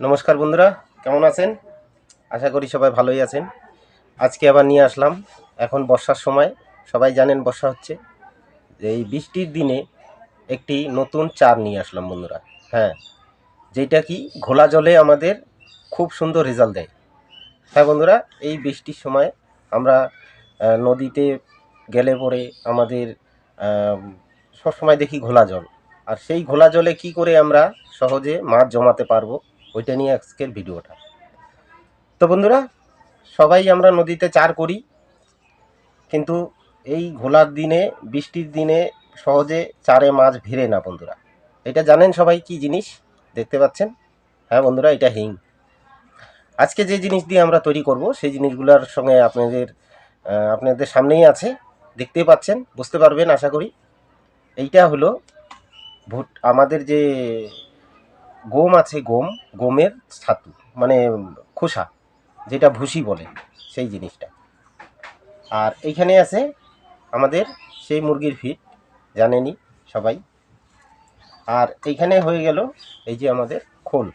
নমস্কার বন্ধুরা, কেমন আছেন? আশা করি সবাই ভালোই আছেন। আজকে আবার নিয়ে আসলাম, এখন বর্ষার সময়, সবাই জানেন বর্ষা হচ্ছে। এই বৃষ্টির দিনে একটি নতুন চার নিয়ে আসলাম বন্ধুরা হ্যাঁ। যেটা কি ঘোলা জলে আমাদের খুব সুন্দর রেজাল্ট দেয়। হ্যাঁ বন্ধুরা, এই বৃষ্টির সময় আমরা নদীতে গেলে পরে আমাদের সবসময় দেখি ঘোলা জল। আর সেই ঘোলা জলে কি করে আমরা সহজে মাছ জমাতে পারব? ওইটা নিয়ে আজকের ভিডিওটা। তো বন্ধুরা, সবাই আমরা নদীতে চার করি, কিন্তু এই ঘোলার দিনে, বৃষ্টির দিনে সহজে চারে মাছ ভিড়ে না বন্ধুরা। এটা জানেন সবাই কি জিনিস? দেখতে পাচ্ছেন? হ্যাঁ বন্ধুরা, এটা হিং। আজকে যে জিনিস দিয়ে আমরা তৈরি করব, সেই জিনিসগুলোর সঙ্গে আপনাদের আপনাদের সামনেই আছে। দেখতেই পাচ্ছেন, বুঝতে পারবেন, আশা করি। এইটা হলো ভুট, আমাদের যে গম আছে গম, গমের ছাতু মানে খোসা, যেটা ভুসি বলে সেই জিনিসটা। আর এইখানে আছে আমাদের সেই মুরগির ফিট জানেনি সবাই? আর এইখানে হয়ে গেল এই যে আমাদের খোল।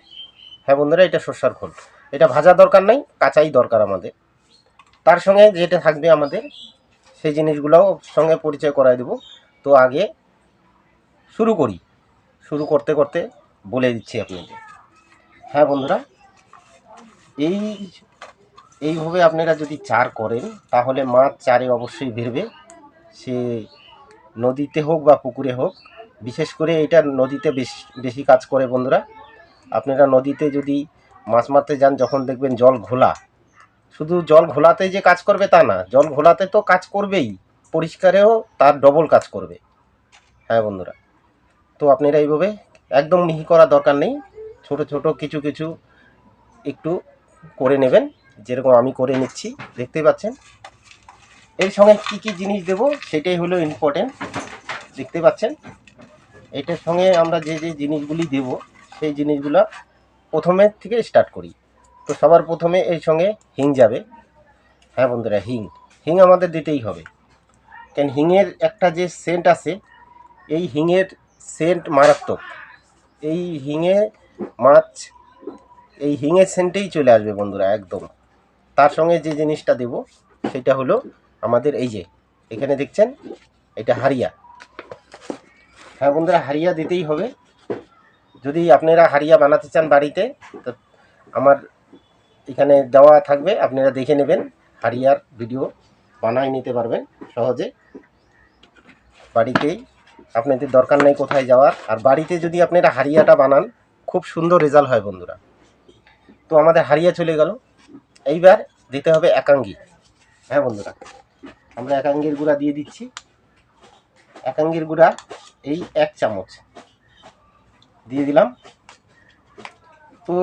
হ্যাঁ বন্ধুরা, এটা শস্যার খোল। এটা ভাজা দরকার নাই, কাঁচাই দরকার আমাদের। তার সঙ্গে যেটা থাকবে আমাদের, সেই জিনিসগুলোও সঙ্গে পরিচয় করায় দেব। তো আগে শুরু করি। শুরু করতে করতে বলে দিচ্ছি আপনাদের। হ্যাঁ বন্ধুরা, এই, এইভাবে আপনারা যদি চার করেন, তাহলে মাছ চারে অবশ্যই বেরবে সে নদীতে হোক বা পুকুরে হোক, বিশেষ করে এটা নদীতে বেশি বেশি কাজ করে বন্ধুরা। আপনারা নদীতে যদি মাছ মারতে যান, যখন দেখবেন জল ঘোলা। শুধু জল ঘোলাতে যে কাজ করবে তা না, জল ঘোলাতে তো কাজ করবেই। পরিষ্কারেও তার ডবল কাজ করবে। হ্যাঁ বন্ধুরা, তো আপনারা এইভাবে একদম মিহি করা দরকার নেই। ছোট ছোট কিছু কিছু একটু করে নেবেন। যেরকম আমি করে নিচ্ছি, দেখতেই পাচ্ছেন। এর সঙ্গে কি কি জিনিস দেব সেটাই হলো ইম্পর্টেন্ট দেখতে পাচ্ছেন? এটার সঙ্গে আমরা যে যে জিনিসগুলি দেব, সেই জিনিসগুলো প্রথমে থেকে স্টার্ট করি। তো সবার প্রথমে এর সঙ্গে হিং যাবে। হ্যাঁ বন্ধুরা, হিং। হিং আমাদের দিতেই হবে। কেন হিংয়ের একটা যে সেন্ট আছে, এই হিংয়ের সেন্ট মারাত্মক। এই হিঙে মাছ, এই হিঙের সেন্টেই চলে আসবে বন্ধুরা, একদম। তার সঙ্গে যে জিনিসটা দেব, সেটা হলো আমাদের এই যে, এখানে দেখছেন, এটা হারিয়া হ্যাঁ বন্ধুরা হারিয়া দিতেই হবে। যদি আপনারা হারিয়া বানাতে চান বাড়িতে, তো আমার এখানে দেওয়া থাকবে, আপনারা দেখে নেবেন হারিয়ার ভিডিও বানাই নিতে পারবেন সহজে। বাড়িতেই আপনাদের দরকার নেই কোথায় যাওয়ার। আর বাড়িতে যদি আপনারা হারিয়াটা বানান, খুব সুন্দর রেজাল্ট হয় বন্ধুরা। তো আমাদের হারিয়া চলে গেল। এইবার দিতে হবে একাঙ্গি হ্যাঁ বন্ধুরা, আমরা একাঙ্গির গুঁড়া দিয়ে দিচ্ছি। একাঙ্গির গুঁড়া এই এক চামচ দিয়ে দিলাম। তো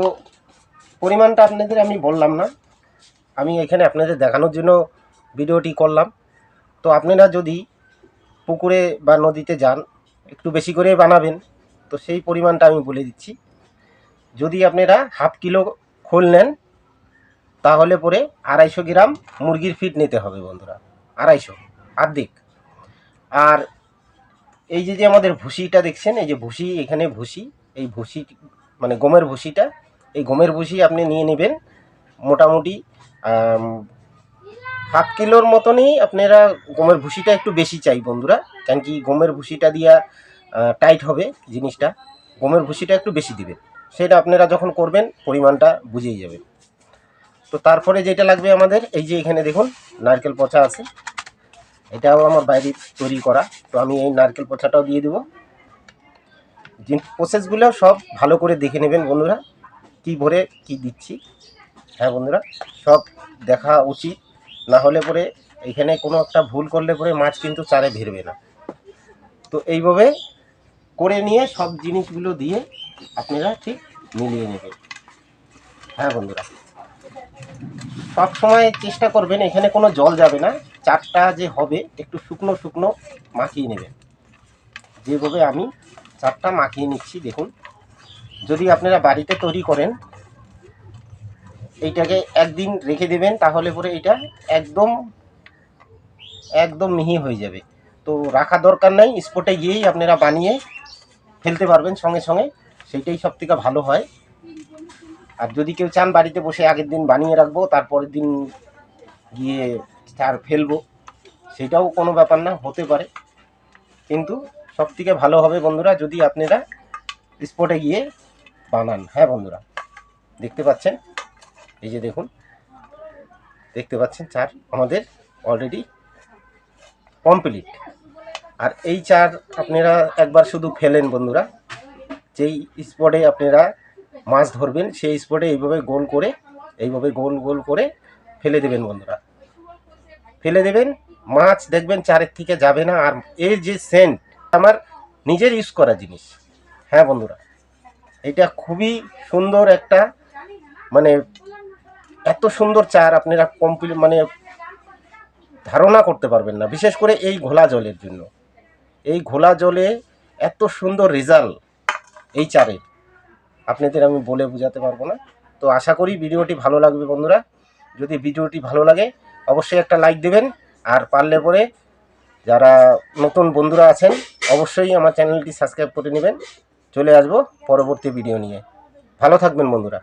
পরিমাণটা আপনাদের আমি বললাম না। আমি এখানে আপনাদের দেখানোর জন্য ভিডিওটি করলাম। তো আপনারা যদি পুকুরে বা নদীতে যান, একটু বেশি করে বানাবেন, তো সেই পরিমাণটা আমি বলে দিচ্ছি। যদি আপনারা হাফ কিলো খোল নেন, তাহলে পরে আড়াইশো গ্রাম মুরগির ফিট নিতে হবে বন্ধুরা, আড়াইশো আর্ধেক আর এই যে যে আমাদের ভুসিটা দেখছেন, এই যে ভুসি, এখানে ভুসি, এই ভুসি মানে গমের ভুসিটা, এই গমের ভুসি আপনি নিয়ে নেবেন, মোটামুটি হাফ কিলোর মতনই আপনারা গমের ভুসিটা একটু বেশি চাই বন্ধুরা কেন কি গমের ভুসিটা দিয়া টাইট হবে জিনিসটা। গমের ভুসিটা একটু বেশি দিবেন। সেটা আপনারা যখন করবেন, পরিমাণটা বুঝেই যাবে। তো তারপরে যেটা লাগবে আমাদের, এই যে এখানে দেখুন, নারকেল পচা আছে। এটাও আমার বাইরে তৈরি করা। তো আমি এই নারকেল পচাটাও দিয়ে দেবো। প্রসেসগুলো সব ভালো করে দেখে নেবেন বন্ধুরা, কি ভরে কি দিচ্ছি। হ্যাঁ বন্ধুরা, সব দেখা উচিত। না হলে পরে এখানে কোনো একটা ভুল করলে পরে মাছ কিন্তু চারে ভিড়বে না। তো এইভাবে করে নিয়ে সব জিনিসগুলো দিয়ে আপনারা ঠিক মিলিয়ে নেবেন। হ্যাঁ বন্ধুরা। সব সময় চেষ্টা করবেন, এখানে কোনো জল যাবে না। চারটা যে হবে, একটু শুকনো শুকনো মাখিয়ে নেবেন। যেভাবে আমি চারটা মাখিয়ে নিচ্ছি, দেখুন। যদি আপনারা বাড়িতে তৈরি করেন এইটাকে একদিন রেখে দেবেন, তাহলে পরে এটা একদম একদম মিহি হয়ে যাবে। তো রাখা দরকার নাই, স্পটে গিয়েই আপনারা বানিয়ে ফেলতে পারবেন সঙ্গে সঙ্গে, সেইটাই সব থেকে ভালো হয়। আর যদি কেউ চান বাড়িতে বসে আগের দিন বানিয়ে রাখব, তারপরের দিন গিয়ে চার ফেলব, সেটাও কোনো ব্যাপার না, হতে পারে। কিন্তু সব থেকে ভালো হবে বন্ধুরা, যদি আপনারা স্পটে গিয়ে বানান। হ্যাঁ বন্ধুরা, দেখতে পাচ্ছেন? এই যে দেখুন, দেখতে পাচ্ছেন চার আমাদের অলরেডি কমপ্লিট আর এই চার আপনারা একবার শুধু ফেলেন বন্ধুরা, যেই স্পটে আপনারা মাছ ধরবেন, সেই স্পটে এইভাবে গোল করে, এইভাবে গোল গোল করে ফেলে দেবেন বন্ধুরা। ফেলে দেবেন, মাছ দেখবেন চারের থেকে যাবে না। আর এর যে সেন্ট আমার নিজের ইউজ করা জিনিস। হ্যাঁ বন্ধুরা, এটা খুবই সুন্দর একটা মানে এত সুন্দর চার আপনারা কমপ্লিট মানে ধারণা করতে পারবেন না, বিশেষ করে এই ঘোলা জলের জন্য। এই ঘোলা জলে এত সুন্দর রেজাল্ট এই চারের আপনাদের আমি বলে বোঝাতে পারব না। তো আশা করি ভিডিওটি ভালো লাগবে বন্ধুরা। যদি ভিডিওটি ভালো লাগে, অবশ্যই একটা লাইক দেবেন। আর পারলে পরে যারা নতুন বন্ধুরা আছেন, অবশ্যই আমার চ্যানেলটি সাবস্ক্রাইব করে নেবেন। চলে আসব পরবর্তী ভিডিও নিয়ে। ভালো থাকবেন বন্ধুরা।